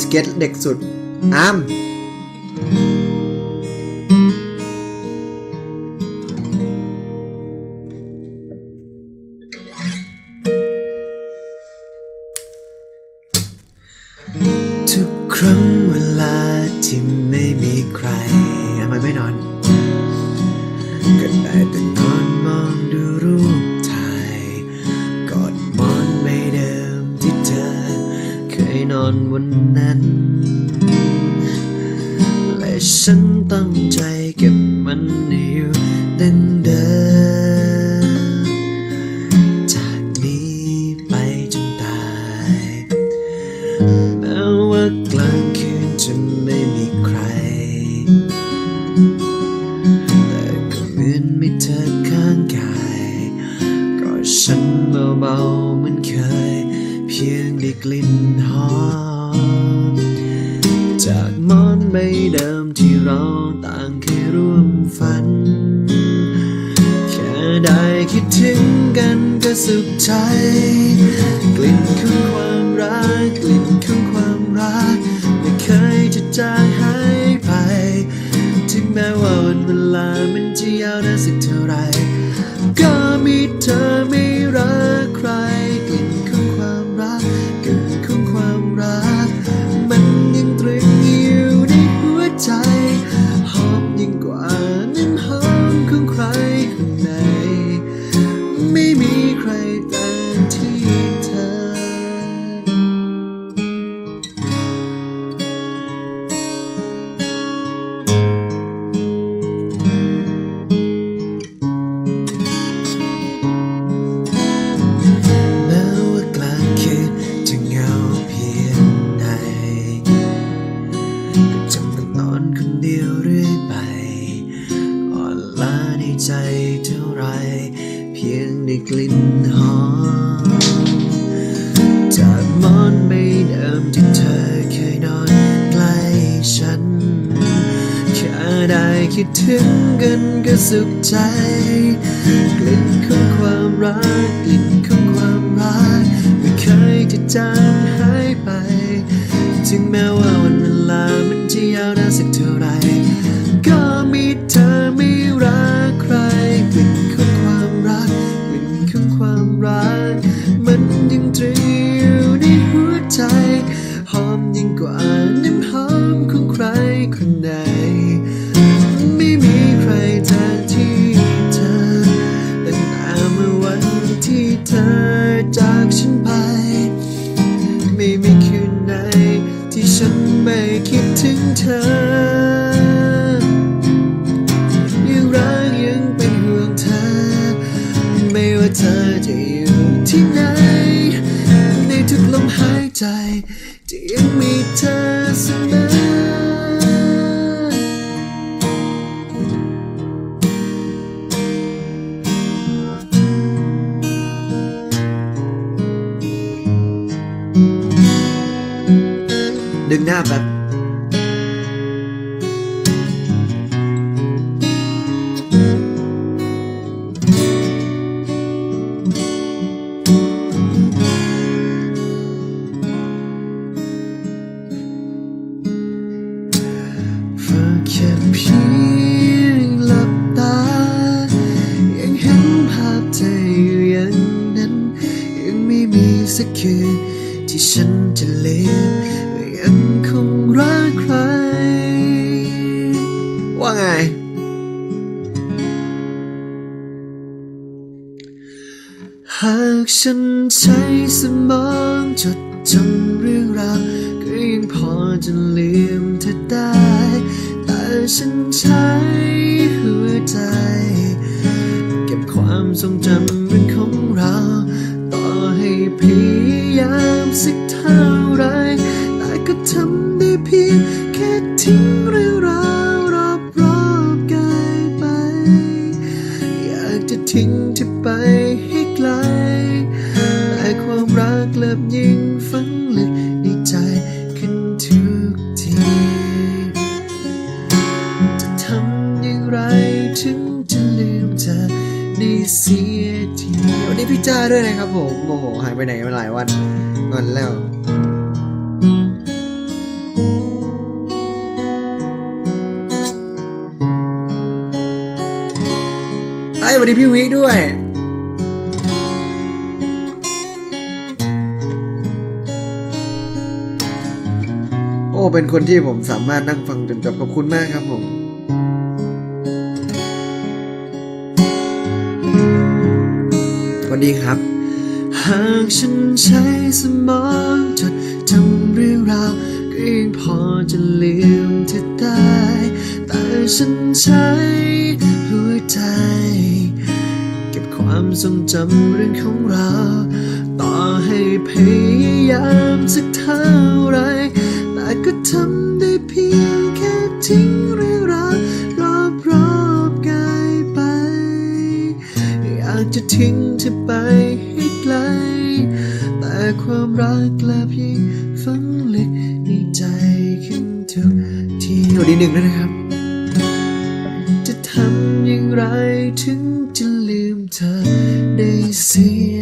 สเก็ตเด็กสุดอามทุกครั้งเวลาที่ไม่มีใครทำไมไม่นอนก็ได้แต่ มันให้อยู่เดินเดินจากนี้ไปจนตายแม้ว่ากลางคืนจะไม่มีใคร แต่ก็เหมือนมีเธอข้างกายกอดฉันเบาๆเหมือนเคย เพียงได้กลิ่นหอม ใบเดิมที่เราต่างเคยร่วมฝัน แค่ได้คิดถึงกันก็สุขใจ กลิ่นของความรัก กลิ่นของความรัก ไม่เคยจะจางหายไป ถึงแม้ว่าวันเวลามันจะยาวนานสักเท่าไหรก็มีเธอไม่รัก พียงได้กลิ่นหอม จากมอนไม่เดิมที่เธอเคยนอนใกล้ฉัน แค่ได้คิดถึงกันก็สุขใจ กลิ่นของความรัก กลิ่นของความรัก ไม่เคยจะจางหายไป ถึงแม้ว่าวันเวลามันจะยาวนานสักเท่าไหร จากฉันไป ไม่มีคืนไหน ที่ฉันไม่คิดถึงเธอ ยังรักยังเป็นห่วงเธอ ไม่ว่าเธอจะอยู่ที่ไหน ในทุกลมหายใจ จะยังมีเธอเสมอ นั้นยังไม่มีสักคืนที่ฉันจะลืม ยังคงรักใคร ว่าไง หากฉันใช้สมองจดจำเรื่องราวก็ยังพอจะลืมเธอได้ แต่ฉันใช้หัวใจ เก็บความทรงจำ บยิงฝังลึกในใจขึ้นทุกที จะทำอย่างไรถึงจะลืมเธอได้เสียทีวันนี้พี่จ้าด้วยนะครับผมโอ้โหหายไปไหนมาหลายวันงอนแล้วไอ้วันนี้พี่วิกด้วย อ้เป็นคนที่ผมสามารถนั่งฟังจนจบขอบคุณมากครับผมสวัสดีครับ หากฉันใช้สมองจดจำเรื่องราวก็ยังพอจะลืมเธอได้ แต่ฉันใช้หัวใจ เก็บความทรงจำเรื่องของเรา ต่อให้พยายามสักเท่าไร แต่ก็ทำได้เพียงแค่ทิ้งเรื่องราวรอบรอบๆกายไปอยากจะทิ้งเธอไปให้ไกล แต่ความรักกลับยังฝังลึกในใจขึ้นทุกทีสวัสดีหนึ่งด้วยนะครับ จะทำอย่างไรถึงจะลืมเธอได้เสีย